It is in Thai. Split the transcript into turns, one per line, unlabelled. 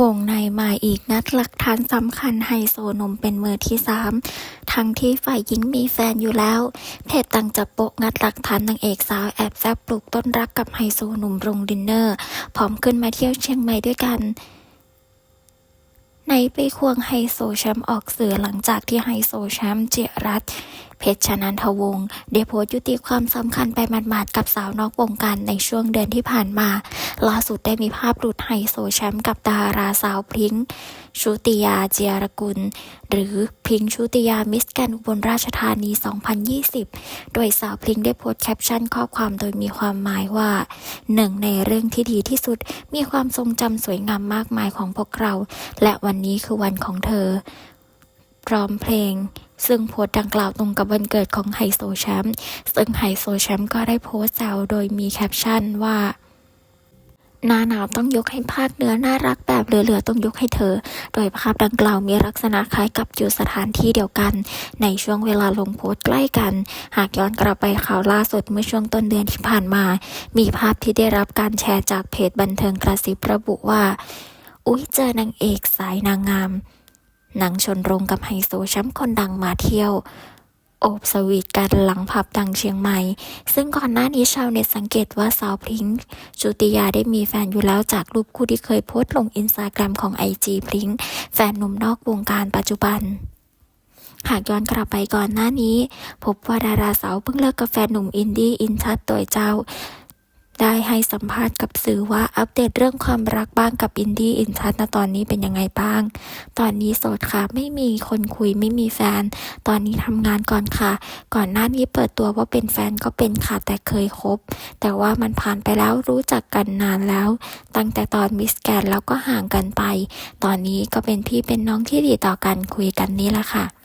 วงในมาอีกนัดหลักฐานสำคัญไฮโซหนมเป็นมือที่สามทั้งที่ฝ่ายหญิงมีแฟนอยู่แล้ว เพจตังจับโปะงัดหลักฐานนางเอกสาวแอบแซบปลูกต้นรักกับไฮโซหนุ่มโรงดินเนอร์ พร้อมขึ้นมาเที่ยวเชียงใหม่ด้วยกันในไปควงไฮโซแชมป์ออกสื่อหลังจากที่ไฮโซแชมป์เจรัต เพชรชนันทวงศ์ได้โพสต์ยุติความสำคัญไปหมาดๆกับสาวนอกวงการในช่วงเดือนที่ผ่านมา ล่าสุดได้มีภาพหลุดไฮโซแชมป์กับดาราสาวพริ้งชุติยาเจียรกุล หรือพริ้งชุติยามิสแกนอุบลราชธานี 2020 โดยสาวพริ้งได้โพสต์แคปชั่นข้อความโดยมีความหมายว่าหนึ่งในเรื่องที่ดีที่สุดมีความทรงจำสวยงามมากมายของพวกเรา และวันนี้คือวันของเธอ พร้อมเพลง ซึ่งโพสต์ดังกล่าวตรงกับวันเกิดของไฮโซแชมป์ซึ่งไฮโซแชมป์ก็ได้โพสต์แซวโดยมีแคปชั่นว่าหน้าหนาวต้องยกให้ภาคเหนือน่ารักแบบเหลือๆต้องยกให้เธอ โดยภาพดังกล่าวมีลักษณะคล้ายกับอยู่สถานที่เดียวกัน ในช่วงเวลาลงโพสต์ใกล้กัน หากย้อนกลับไปข่าวล่าสุดเมื่อช่วงต้นเดือนที่ผ่านมา มีภาพที่ได้รับการแชร์จากเพจบันเทิงกระซิบระบุว่า อุ๊ยเจอนางเอกสายนางงาม หนังชนรงกับไฮโซแชมป์คนดังมาเที่ยว โอบสวีทกันหลังผับดังเชียงใหม่ ซึ่งก่อนหน้านี้ชาวเน็ตสังเกตว่าสาวพริ้งชุติยาได้มีแฟนอยู่แล้วจากรูปคู่ที่เคยโพสต์ลงอินสตาแกรมของไอจีพริ้งแฟนหนุ่มนอกวงการปัจจุบันหากย้อนกลับไปก่อนหน้านี้ พบว่าดาราสาวเพิ่งเลิกกับแฟนหนุ่มอินดี้อินทัศน์ตัวเจ้า ได้ให้สัมภาษณ์กับสื่อว่าอัปเดตเรื่องความรักบ้างกับอินดี้อินทัศน์ณตอนนี้เป็นยังไงบ้าง ตอนนี้โสดค่ะไม่มีคนคุยไม่มีแฟน ตอนนี้ทำงานก่อนค่ะ ก่อนหน้านี้เปิดตัวว่าเป็นแฟนก็เป็นค่ะแต่เคยคบ แต่ว่ามันผ่านไปแล้วรู้จักกันนานแล้ว ตั้งแต่ตอนมิสแกนแล้วก็ห่างกันไป ตอนนี้ก็เป็นพี่เป็นน้องที่ดีต่อกันคุยกันนี่แหละค่ะ